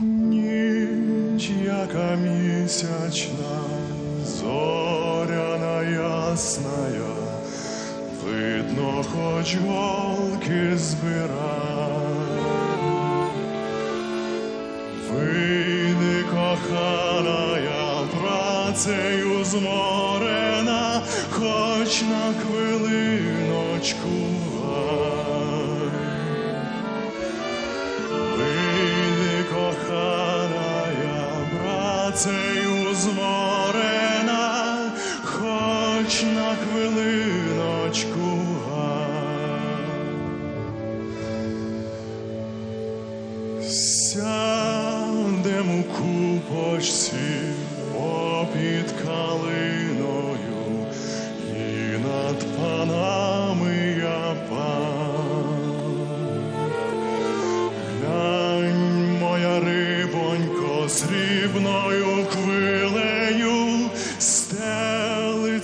Ніч, яка місячна, зоряна ясная, видно, хоч голки збирай. Вийди, кохана, я працею зморена, хоч на хвилиночку. Працею зморена, хоч на хвилиночку. Сядем у купочці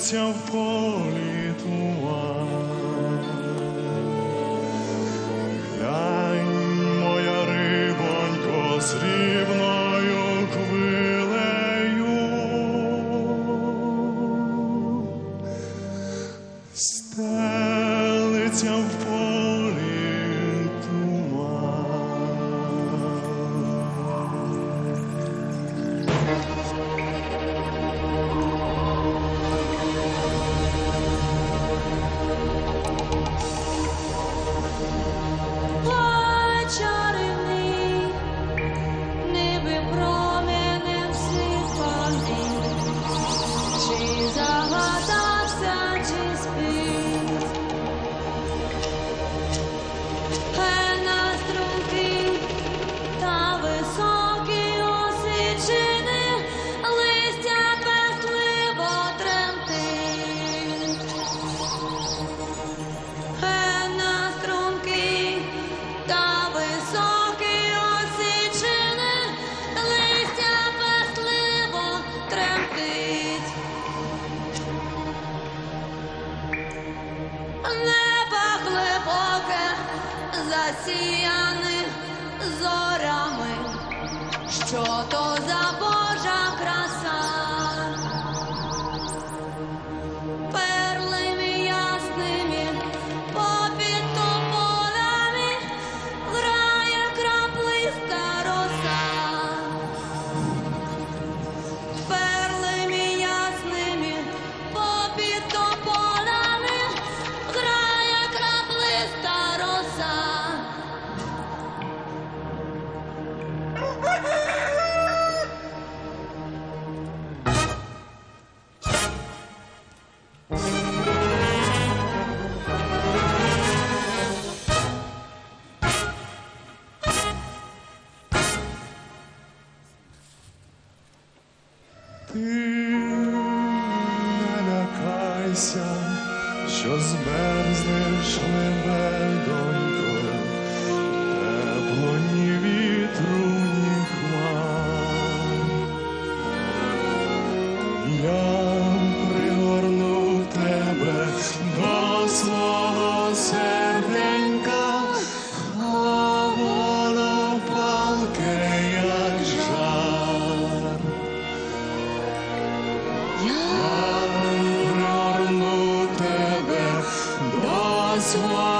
стелиться в полі туман. Глянь, моя рибонько, Небо глибоке, засіяне зорями, що то за Божа Ти не лякайся, що змерзнеш лебедонько, тепло Я